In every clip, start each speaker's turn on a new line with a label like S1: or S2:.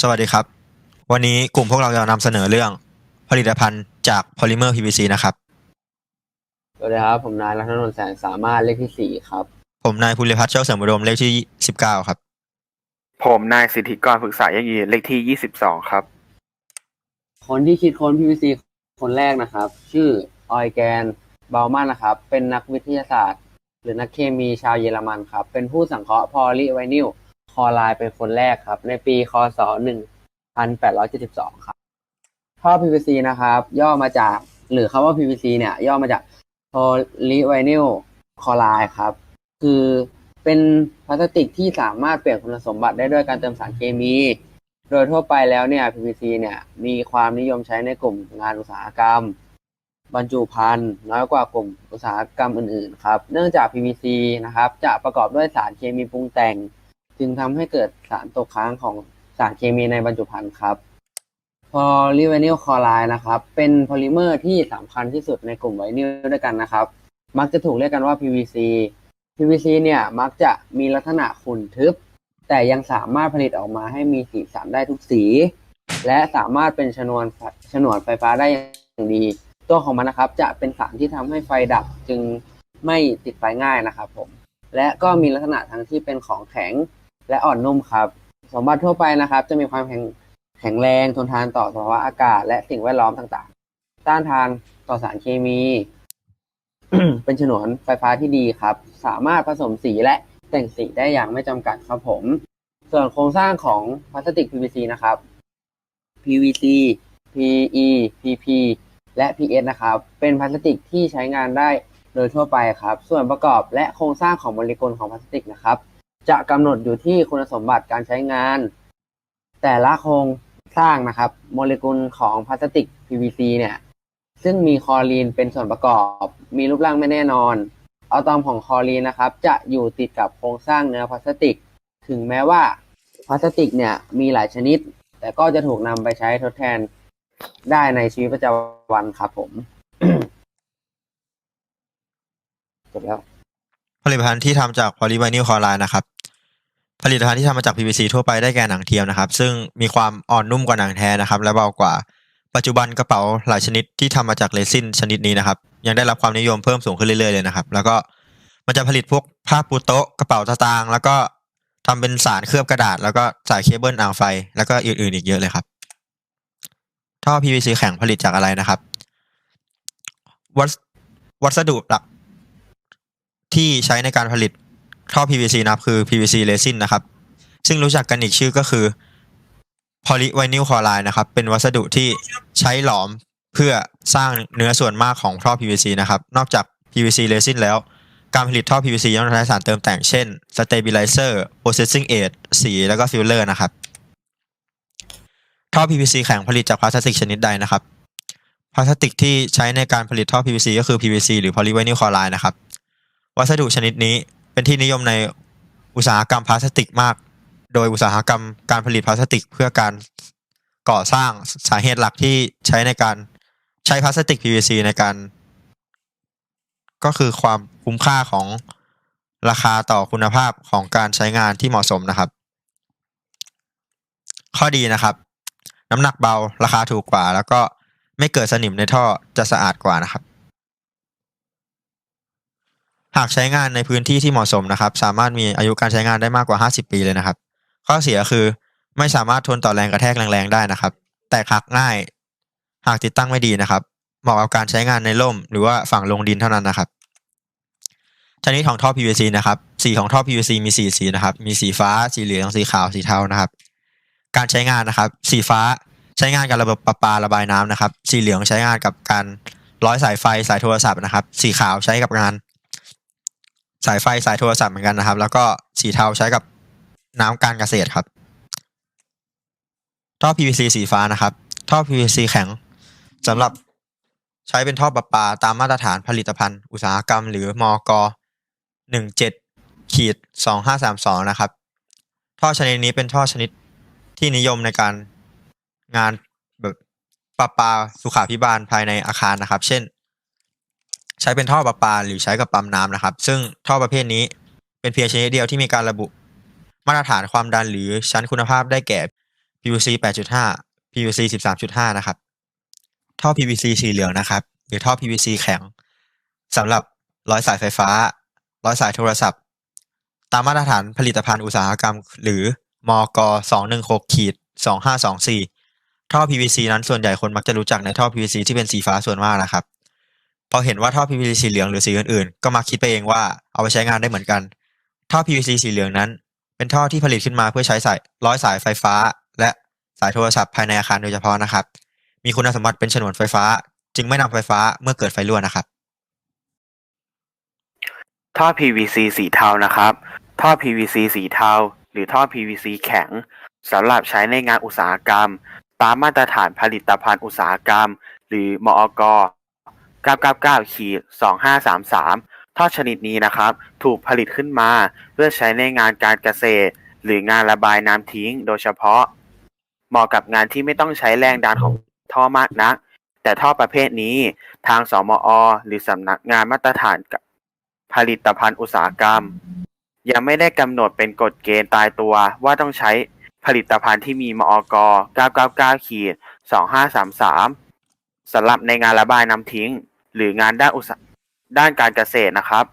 S1: สวัสดีครับ วันนี้กลุ่มพวกเราจะนำเสนอเรื่อง ผลิตภัณฑ์จากพอลิเมอร์ PVC นะครับ
S2: สวัสดีครับ ผมนายรัตนนท์แสงสามารถเลขที่สี่ครับ
S1: ผมนายภูริพัฒน์เจ้าเสริมอุดมเลขที่19ครับ
S3: ผมนายสิทธิกรฝึกษายั่งยืนเลขที่ยี่สิบสองครับ
S2: คนที่คิดค้น PVC คนแรกนะครับ ชื่อออยแกนเบลมันนะครับ เป็นนักวิทยาศาสตร์ หรือนักเคมีชาวเยอรมันครับ เป็นผู้สังเคราะห์พอลิไวนิล คอไรด์เป็นคนแรกครับ ในปีคศ 1872 ครับท่อ PVC นะครับ ย่อมาจากหรือคำว่า PVC เนี่ย ย่อมาจาก polyvinyl chloride ครับ คือเป็นพลาสติกที่สามารถเปลี่ยนคุณสมบัติได้ด้วยการเติมสารเคมี โดยทั่วไปแล้วเนี่ย PVC เนี่ย มีความนิยมใช้ในกลุ่มงานอุตสาหกรรม บรรจุภัณฑ์น้อยกว่ากลุ่มอุตสาหกรรมอื่น ๆ ครับ เนื่องจาก PVC นะครับ จะประกอบด้วยสารเคมีปรุงแต่ง จึงทำให้เกิดสารตกค้างของสารเคมีในบรรจุภัณฑ์ครับพอลิไวนิลคลอไรด์นะครับ เป็นโพลิเมอร์ที่สำคัญที่สุดในกลุ่มไวนิลด้วยกันนะครับ มักจะถูกเรียกกันว่า PVC PVC เนี่ยมักจะมีลักษณะขุ่นทึบ แต่ยังสามารถผลิตออกมาให้มีสีสันได้ทุกสี และสามารถเป็นชนวนชนวนไฟฟ้าได้อย่างดี ตัวของมันนะครับ จะเป็นสารที่ทำให้ไฟดับจึงไม่ติดไฟง่ายนะครับผม และก็มีลักษณะทั้งที่เป็นของแข็ง และอ่อนนุ่มครับ สมบัติทั่วไปนะครับ จะมีความแข็งแข็งแรงทนทานต่อสภาวะอากาศ และสิ่งแวดล้อมต่างๆ ต้านทานต่อสารเคมี เป็นฉนวนไฟฟ้าที่ดีครับ สามารถผสมสีและแต่งสีได้อย่างไม่จำกัดครับผม ส่วนโครงสร้างของพลาสติก PVC นะครับ PVC PE PP และ PS นะครับ เป็นพลาสติกที่ใช้งานได้โดยทั่วไปครับ ส่วนประกอบและโครงสร้างของโมเลกุลของพลาสติกนะครับ จะกำหนดอยู่ที่คุณสมบัติการใช้งาน แต่ละโครงสร้างนะครับ โมเลกุลของพลาสติก PVC เนี่ย ซึ่งมีคลอรีนเป็นส่วนประกอบ มีรูปร่างไม่แน่นอนอะตอมของคลอรีนนะครับ จะอยู่ติดกับโครงสร้างเนื้อพลาสติก ถึงแม้ว่าพลาสติกเนี่ยมีหลายชนิด แต่ก็จะถูกนำไปใช้ทดแทนได้ในชีวิตประจำวันครับผมจบแล้ว
S1: ผลิตภัณฑ์ที่ทำจากพอลิไวนิลคลอไรด์นะครับ ผลิตภัณฑ์ที่ทำมาจาก PVC ทั่วไปได้แก่หนังเทียมนะครับ ซึ่งมีความอ่อนนุ่มกว่าหนังแท้นะครับ และเบากว่า ปัจจุบันกระเป๋าหลายชนิดที่ทำมาจากเรซินชนิดนี้นะครับ ยังได้รับความนิยมเพิ่มสูงขึ้นเรื่อยๆเลยนะครับ แล้วก็มันจะผลิตพวกผ้าปูโต๊ะกระเป๋าสตางแล้วก็ทำเป็นสารเคลือบกระดาษ แล้วก็สายเคเบิลอ่างไฟ แล้วก็อื่นๆอีกเยอะเลยครับท่อ PVC แข็งผลิตจากอะไรนะครับ วัสวัสดุหลัก ที่ใช้ในการผลิตท่อ PVC นะครับคือ PVC resin นะครับ ซึ่งรู้จักกันอีกชื่อก็คือ polyvinyl chloride นะครับ เป็นวัสดุที่ใช้หลอมเพื่อสร้างเนื้อส่วนมากของท่อ PVC นะครับ นอกจาก PVC resin แล้ว การผลิตท่อ PVC ยังต้องใช้สารเติมแต่งเช่น stabilizer processing aid สีแล้วก็ filler นะครับ ท่อ PVC แข็งผลิตจากพลาสติกชนิดใดนะครับพลาสติกที่ใช้ในการผลิตท่อ PVC ก็คือ PVC หรือ polyvinyl chloride นะครับ วัสดุชนิดนี้เป็นที่นิยมในอุตสาหกรรมพลาสติกมาก โดยอุตสาหกรรมการผลิตพลาสติกเพื่อการก่อสร้างสาเหตุหลักที่ใช้ในการใช้พลาสติก PVC ในการ ก็คือความคุ้มค่าของราคาต่อคุณภาพของการใช้งานที่เหมาะสมนะครับ ข้อดีนะครับ น้ำหนักเบาราคาถูกกว่า แล้วก็ไม่เกิดสนิมในท่อจะสะอาดกว่านะครับ หากใช้งานในพื้นที่ที่เหมาะสมนะครับ สามารถมีอายุการใช้งานได้มากกว่า 50 ปีเลยนะครับ ข้อเสียคือไม่สามารถทนต่อแรงกระแทกแรงๆได้นะครับ แตกหักง่าย หากติดตั้งไม่ดีนะครับ เหมาะกับการใช้งานในร่ม หรือว่าฝั่งลงดินเท่านั้นนะครับ ชนิดของท่อ PVC นะครับ สีของท่อ PVC มีสีสีนะครับ มีสีฟ้า สีเหลือง สีขาว สีเทานะครับ การใช้งานนะครับ สีฟ้าใช้งานกับระบบประปาระบายน้ำนะครับ สีเหลืองใช้งานกับการร้อยสายไฟสายโทรศัพท์นะครับ สีขาวใช้กับงาน สายไฟสายโทรศัพท์เหมือนกันนะครับ แล้วก็สีเทาใช้กับน้ำการเกษตรครับ ท่อ PVC สีฟ้านะครับ ท่อ PVC แข็งสำหรับใช้เป็นท่อประปาตามมาตรฐานผลิตภัณฑ์ อุตสาหกรรม หรือมกหนึ่งเจ็ดขีดสองห้าสามสองนะครับ ท่อชนิดนี้เป็นท่อชนิดที่นิยมในการงานแบบประปาสุขาพิบาลภายในอาคารนะครับ เช่น ใช้เป็นท่อประปาหรือใช้กับปั๊มน้ำนะครับ ซึ่งท่อประเภทนี้เป็นเพียงชนิดเดียวที่มีการระบุมาตรฐานความดันหรือชั้นคุณภาพได้แก่ PVC 8.5 PVC 13.5 นะครับ ท่อ PVC สีเหลืองนะครับ หรือท่อ PVC แข็งสำหรับร้อยสายไฟฟ้า ร้อยสายโทรศัพท์ ตามมาตรฐานผลิตภัณฑ์อุตสาหกรรม หรือมก216ขีด2524 ท่อ PVC นั้นส่วนใหญ่คนมักจะรู้จักในท่อ PVC ที่เป็นสีฟ้าส่วนมากนะครับ พอเห็นว่าท่อ PVC สีเหลืองหรือสีอื่นๆ ก็มักคิดไปเองว่าเอาไปใช้งานได้เหมือนกัน ท่อ PVC สีเหลืองนั้น เป็นท่อที่ผลิตขึ้นมาเพื่อใช้สายร้อยสายไฟฟ้า และสายโทรศัพท์ภายในอาคารโดยเฉพาะนะครับ มีคุณสมบัติเป็นฉนวนไฟฟ้า จึงไม่นำไฟฟ้าเมื่อเกิดไฟรั่วนะครับ
S3: ท่อ PVC สีเทานะครับ ท่อ PVC สีเทา หรือท่อ PVC แข็งสำหรับใช้ในงานอุตสาหกรรม ตามมาตรฐานผลิตภัณฑ์อุตสาหกรรม หรือมอก 999ขีด2533ท่อชนิดนี้นะครับ ถูกผลิตขึ้นมา เพื่อใช้ในงานการเกษตร หรืองานระบายน้ำทิ้ง โดยเฉพาะ เหมาะกับงานที่ไม่ต้องใช้แรงดันของท่อมากนัก แต่ท่อประเภทนี้ทางสมอ หรือสำนักงานมาตรฐานผลิตภัณฑ์อุตสาหกรรม ยังไม่ได้กำหนดเป็นกฎเกณฑ์ตายตัวว่าต้องใช้ผลิตภัณฑ์ที่มีมอก999ขีด2533สำหรับในงานระบายน้ำทิ้ง หรืองานด้านอุตสาด้านการเกษตรนะครับ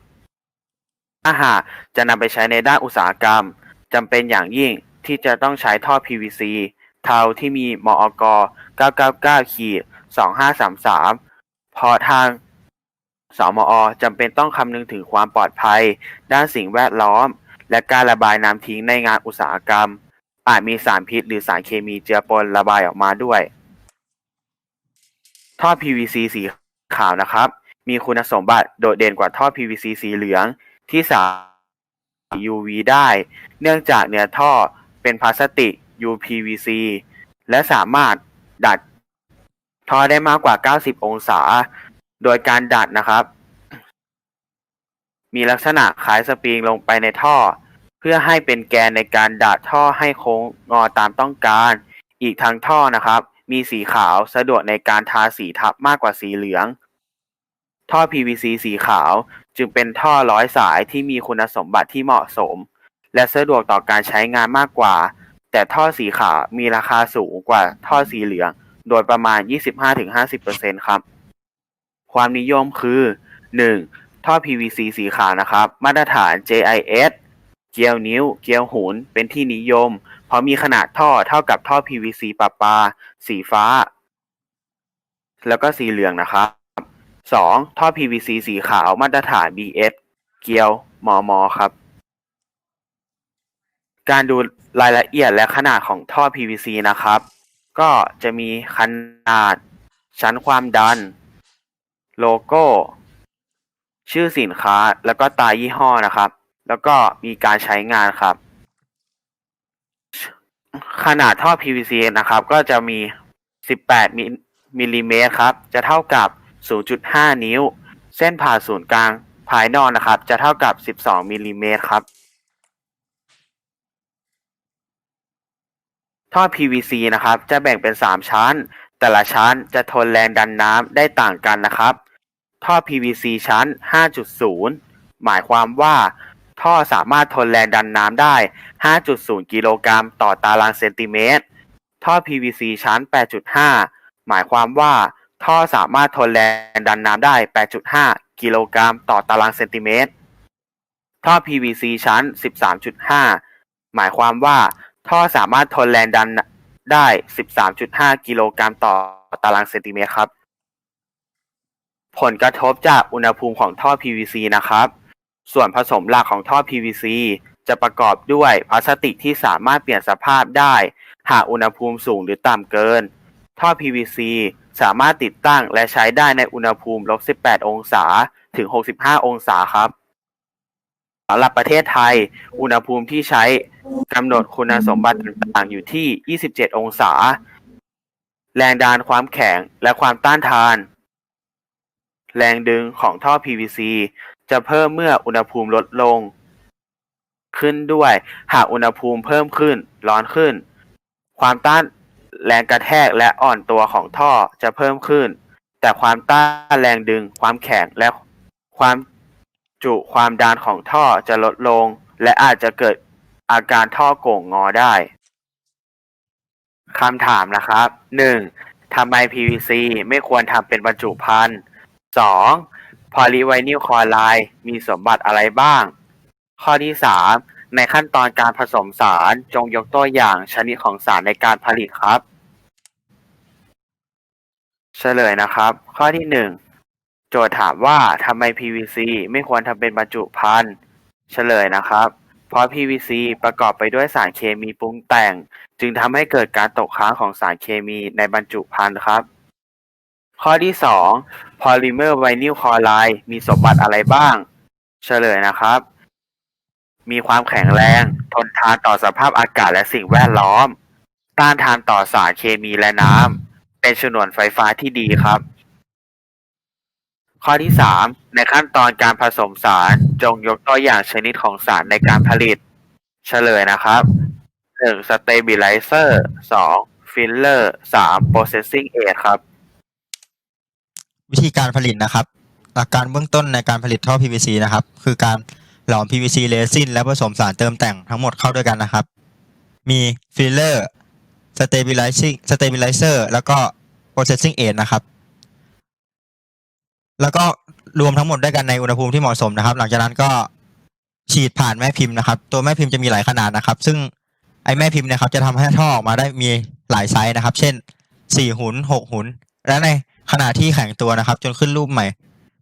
S3: ถ้าหากจะนำไปใช้ในด้านอุตสาหกรรมจำเป็นอย่างยิ่งที่จะต้องใช้ท่อ PVC เทาที่มีมอก999ขีด2533เพราะทางสมอจำเป็นต้องคำนึงถึงความปลอดภัย ด้านสิ่งแวดล้อม และการระบายน้ำทิ้งในงานอุตสาหกรรม อาจมีสารพิษหรือสารเคมีเจือปนระบายออกมาด้วย ท่อ PVC สี ขาวนะครับ มีคุณสมบัติโดดเด่นกว่าท่อ PVC สีเหลืองที่สาม UV ได้ เนื่องจากเนื้อท่อเป็นพลาสติก UPVC และสามารถดัดท่อได้มากกว่า 90 องศา โดยการดัดนะครับ มีลักษณะคล้ายสปริงลงไปในท่อ เพื่อให้เป็นแกนในการดัดท่อให้โค้งงอตามต้องการ อีกทั้งท่อนะครับ มีสีขาวสะดวกในการทาสีทับมากกว่าสีเหลือง ท่อ PVC สีขาวจึงเป็นท่อร้อยสายที่มีคุณสมบัติที่เหมาะสม และสะดวกต่อการใช้งานมากกว่า แต่ท่อสีขาวมีราคาสูงกว่าท่อสีเหลือง โดยประมาณ 25-50%ครับ ความนิยมคือ 1. ท่อ PVC สีขาวนะครับ มาตรฐาน JIS เกลียวนิ้ว เกลียวหุนเป็นที่นิยม เพราะมีขนาดท่อเท่ากับท่อ PVC ปะปา สีฟ้า แล้วก็สีเหลืองนะครับ 2. ท่อ PVC สีขาวมาตรฐาน BS เกลียวมอมอครับ การดูรายละเอียดและขนาดของท่อ PVC นะครับ ก็จะมีขนาด ชั้นความดัน โลโก้ ชื่อสินค้า แล้วก็ตรายี่ห้อนะครับ แล้วก็มีการใช้งานครับ ขนาดท่อ PVC นะครับ ก็จะมี 18มิลมิลลิเมตรครับ จะเท่ากับ 0.5 นิ้ว เส้นผ่าศูนย์กลางภายนอกนะครับ จะเท่ากับ 12มิลลิเมตรครับ ท่อ PVC นะครับ จะแบ่งเป็น 3 ชั้น แต่ละชั้นจะทนแรงดันน้ำได้ต่างกันนะครับ ท่อ PVC ชั้น 5.0 หมายความว่า ท่อสามารถทนแรงดันน้ำได้ 5.0 กิโลกรัมต่อตารางเซนติเมตร ท่อ PVC ชั้น 8.5 หมายความว่าท่อสามารถทนแรงดันน้ำได้ 8.5 กิโลกรัมต่อตารางเซนติเมตร ท่อ PVC ชั้น 13.5 หมายความว่าท่อสามารถทนแรงดันได้ 13.5 กิโลกรัมต่อตารางเซนติเมตรครับ ผลกระทบจากอุณหภูมิของท่อ PVC นะครับ ส่วนผสมหลักของท่อ PVC จะประกอบด้วยพลาสติกที่สามารถเปลี่ยนสภาพได้ หากอุณหภูมิสูงหรือต่ำเกิน ท่อ PVC สามารถติดตั้งและใช้ได้ในอุณหภูมิลบ 18 องศาถึง 65 องศาครับสำหรับประเทศไทย อุณหภูมิที่ใช้กำหนดคุณสมบัติต่างๆ อยู่ที่ 27 องศา แรงดันความแข็งและความต้านทาน แรงดึงของท่อ PVC จะเพิ่มเมื่ออุณหภูมิลดลง ขึ้นด้วย หากอุณหภูมิเพิ่มขึ้น ร้อนขึ้น ความต้านแรงกระแทกและอ่อนตัวของท่อจะเพิ่มขึ้น แต่ความต้านแรงดึง ความแข็งและความจุความดันของท่อจะลดลง และอาจจะเกิดอาการท่อโก่งงอได้คำถามนะครับหนึ่งทำไม PVC ไม่ควรทำเป็นบรรจุภัณฑ์สอง พอลีไวนิลคลอไรด์มีสมบัติอะไรบ้าง ข้อที่สามในขั้นตอนการผสมสารจงยกตัวอย่างชนิดของสารในการผลิตครับ เฉลยนะครับ ข้อที่หนึ่งโจทย์ถามว่าทำไม PVC ไม่ควรทำเป็นบรรจุภัณฑ์เฉลยนะครับ เพราะ PVC ประกอบไปด้วยสารเคมีปรุงแต่ง จึงทำให้เกิดการตกค้างของสารเคมีในบรรจุภัณฑ์ครับ ข้อที่สองพอลิเมอร์ไวนิลคลอไรด์มีสมบัติอะไรบ้าง เฉลยนะครับ มีความแข็งแรง ทนทานต่อสภาพอากาศและสิ่งแวดล้อม ต้านทานต่อสารเคมีและน้ำเป็นฉนวนไฟฟ้าที่ดีครับ ข้อที่สามในขั้นตอนการผสมสารจงยกตัวอย่างชนิดของสารในการผลิต เฉลยนะครับหนึ่ง stabilizer สอง filler สาม processing aid ครับ
S1: วิธีการผลิตนะครับ หลักการเบื้องต้นในการผลิตท่อ PVC นะครับ คือการหลอม PVC เรซินและผสมสารเติมแต่งทั้งหมดเข้าด้วยกันนะครับ มี filler stabilizing stabilizer แล้วก็ processing aid นะครับ แล้วก็รวมทั้งหมดด้วยกันในอุณหภูมิที่เหมาะสมนะครับ หลังจากนั้นก็ฉีดผ่านแม่พิมพ์นะครับ ตัวแม่พิมพ์จะมีหลายขนาดนะครับ ซึ่งไอ้แม่พิมพ์นะครับจะทำให้ท่อออกมาได้มีหลายไซส์นะครับ เช่นสี่หุนหกหุนและใน ขณะที่แข็งตัวนะครับ จนขึ้นรูปใหม่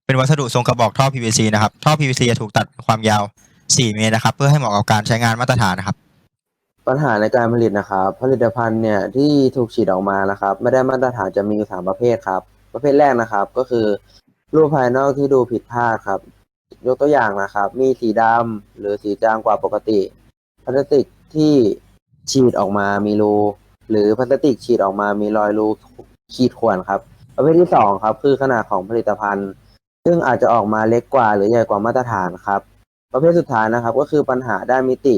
S1: เป็นวัสดุทรงกระบอกท่อ PVC นะครับ ท่อ PVC จะถูกตัดความยาว 4 เมตรนะครับ เพื่อให้เหมาะกับการใช้งานมาตรฐานนะครับ
S2: ปัญหาในการผลิตนะครับ ผลิตภัณฑ์เนี่ยที่ถูกฉีดออกมานะครับ ไม่ได้มาตรฐานจะมีอยู่สามประเภทครับ ประเภทแรกนะครับ ก็คือ รูปภายนอกที่ดูผิดพลาดครับ ยกตัวอย่างนะครับ มีสีดำหรือสีจางกว่าปกติ พลาสติกที่ฉีดออกมามีรูหรือพลาสติกฉีดออกมามีรอยรูขีดข่วนครับ ประเภทที่สองครับ คือขนาดของผลิตภัณฑ์ ซึ่งอาจจะออกมาเล็กกว่า หรือใหญ่กว่ามาตรฐานครับ ประเภทสุดท้ายนะครับ ก็คือปัญหาด้านมิติ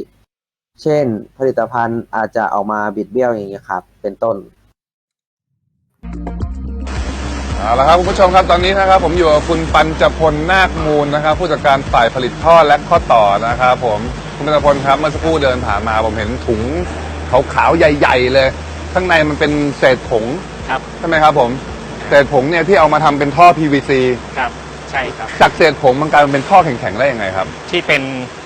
S2: เช่น ผลิตภัณฑ์อาจจะออกมาบิดเบี้ยวอย่างนี้ยครับ เป็นต้น
S4: เอาละครับคุณผู้ชมครับตอนนี้นะครับ ผมอยู่กับคุณปัญจพลนาคมูลนะครับ ผู้จัดการฝ่ายผลิตท่อและข้อต่อนะครับ ผมคุณปัญจพลครับเมื่อสักครู่เดินผ่านมาผมเห็นถุงขาวๆใหญ่ ๆ เลย ข้างในมันเป็นเศษผง
S5: ครับ
S4: ใช่ไหมครับผม เศษผงเนี่ยที่เอามาทำเป็นท่อ PVC
S5: ครับใช่ครับ
S4: จากเศษผงมันกลายมาเป็นท่อแข็งๆได้ยังไงครับ
S5: ที่เป็น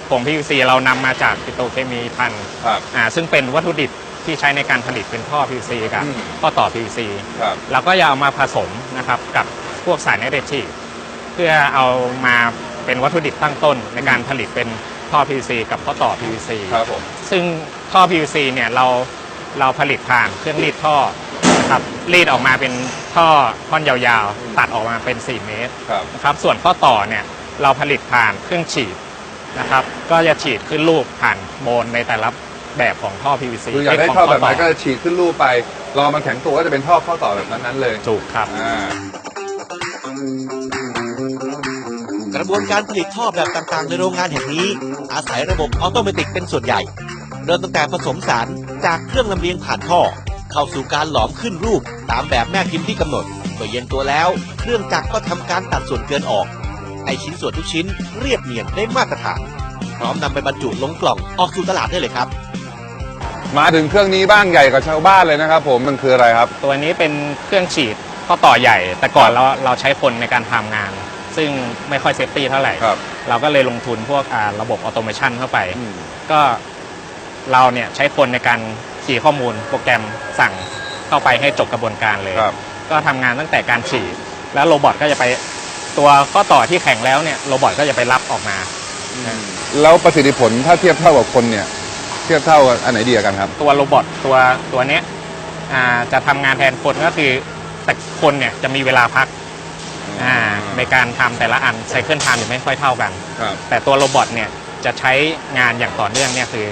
S5: ผง PVC เรานำมาจากปิโตรเคมีพันธุ์
S4: ครับ
S5: อ่าซึ่งเป็นวัตถุดิบที่ใช้ในการผลิตเป็นท่อ PVC กับ
S4: อืม
S5: ข้อต่อ PVC
S4: ครับ
S5: เราก็จะเอามาผสมนะครับกับพวกสารเนเรทีฟเพื่อเอามาเป็นวัตถุดิบตั้งต้นในการผลิตเป็นท่อ PVC กับข้อต่อ PVC
S4: ครับผม
S5: ซึ่งท่อ PVC เนี่ยเราเราผลิตผ่านเครื่องรีดท่อนะ ครับรีดออกมาเป็นท่อท่อนยาวๆ ตัดออกมาเป็น 4 เมตร
S4: ครับ
S5: นะครับส่วนข้อต่อเนี่ยเราผลิตผ่านเครื่องฉีดนะครับก็จะฉีดขึ้นรูปผ่านโมนในแต่ละแบบของท่อ PVC
S4: คืออยากได้
S5: ขง
S4: ท่อแบบไหน
S5: ต่
S4: ก็จะฉีดขึ้นรูปไป รอมันแข็งตัวก็จะเป็นท่อข้อต่อแบบนั้นๆเลย
S5: ถูกครับ
S4: อ่า
S6: กระบวนการผลิตท่อแบบต่างๆ ในโรงงานแห่งนี้ อาศัยระบบออโตเมติกเป็นส่วนใหญ่ เริ่มตั้งแต่ผสมสารจากเครื่องลำเลียงผ่านท่อ เข้าสู่การหลอมขึ้นรูปตามแบบแม่พิมพ์ที่กำหนดเมื่อเย็นตัวแล้ว เครื่องจักรก็ทำการตัดส่วนเกินออก ให้ชิ้นส่วนทุกชิ้นเรียบเนียนได้มาตรฐาน พร้อมนำไปบรรจุลงกล่องออกสู่ตลาดได้เลยครับ
S4: มาถึงเครื่องนี้บ้างใหญ่กว่าชาวบ้านเลยนะครับ ผมมันคืออะไรครับ
S5: ตัวนี้เป็นเครื่องฉีดข้อต่อใหญ่ แต่ก่อนเราเราใช้คนในการทำงาน ซึ่งไม่ค่อยเซฟตี้เท่าไหร่
S4: ครับ
S5: เราก็เลยลงทุนพวกอ่าระบบออโตเมชันเข้าไป ก็เราเนี่ยใช้คนในการ ฉีดข้อมูลโปรแกรมสั่งเข้าไปให้จบกระบวนการเลย
S4: ครับ
S5: ก็ทำงานตั้งแต่การฉีดแล้วโรบอทก็จะไปตัวข้อต่อที่แข็งแล้วเนี่ยโรบอทก็จะไปรับออกมา
S4: แล้วประสิทธิผลถ้าเทียบเท่ากับคนเนี่ยเทียบเท่ากับอันไหนดีกว่ากันครับ
S5: ตัวโรบอทตัวตัวเนี้ยอ่าจะทำงานแทนคนก็คือแต่คนเนี่ยจะมีเวลาพักอ่าในการทำแต่ละอันไซเคิลไทม์จะไม่ค่อยเท่ากัน
S4: ครับ
S5: แต่ตัวโรบอทเนี่ยจะใช้งานอย่างต่อเนื่องเนี่ยคือ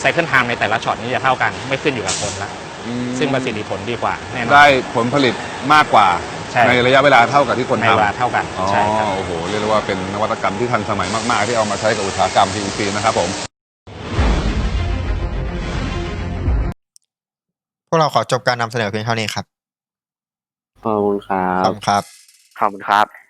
S5: ไซเคิลไทม์ในแต่ละช็อตนี้จะเท่ากัน ไม่ขึ้นอยู่กับคนละ
S4: อืม
S5: ซึ่งประสิทธิผลดีกว่าแน่นอน
S4: ได้ผลผลิตมากกว่า
S5: ใช่
S4: ในระยะเวลาเท่ากับที่คน
S5: ใน
S4: ทำ
S5: เวลาเท่ากัน
S4: อ๋อ
S5: ใช่ครับ
S4: โอ้โหเรียกได้ว่าเป็นนวัตกรรมที่ทันสมัยมาก ๆ ที่เอามาใช้กับอุตสาหกรรม PVC นะครับผม
S1: พวกเราขอจบการนำเสนอเพียงเท่านี้ครับ
S2: ขอบคุณครั
S1: ขอบบคุณครับ
S3: ขอบคุณครับ